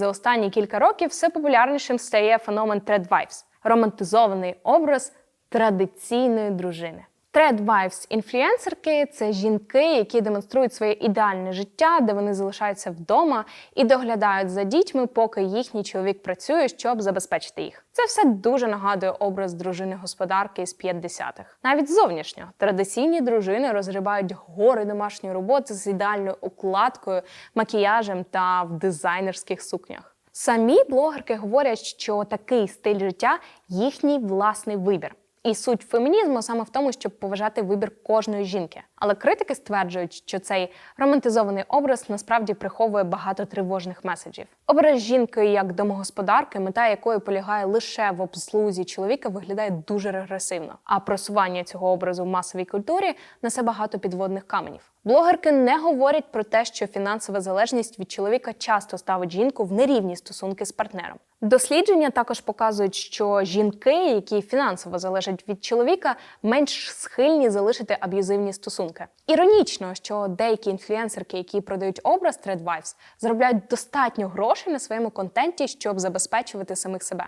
За останні кілька років все популярнішим стає феномен тредвайвс романтизований образ традиційної дружини. Thread інфлюенсерки це жінки, які демонструють своє ідеальне життя, де вони залишаються вдома і доглядають за дітьми, поки їхній чоловік працює, щоб забезпечити їх. Це все дуже нагадує образ дружини господарки з 50-х. Навіть зовнішньо традиційні дружини розгрібають гори домашньої роботи з ідеальною укладкою, макіяжем та в дизайнерських сукнях. Самі блогерки говорять, що такий стиль життя їхній власний вибір. І суть фемінізму саме в тому, щоб поважати вибір кожної жінки. Але критики стверджують, що цей романтизований образ насправді приховує багато тривожних меседжів. Образ жінки як домогосподарки, мета якої полягає лише в обслузі чоловіка, виглядає дуже регресивно. А просування цього образу в масовій культурі несе багато підводних каменів. Блогерки не говорять про те, що фінансова залежність від чоловіка часто ставить жінку в нерівні стосунки з партнером. Дослідження також показують, що жінки, які фінансово залежать від чоловіка, менш схильні залишити аб'юзивні стосунки. Іронічно, що деякі інфлюенсерки, які продають образ Threadwives, заробляють достатньо грошей на своєму контенті, щоб забезпечувати самих себе.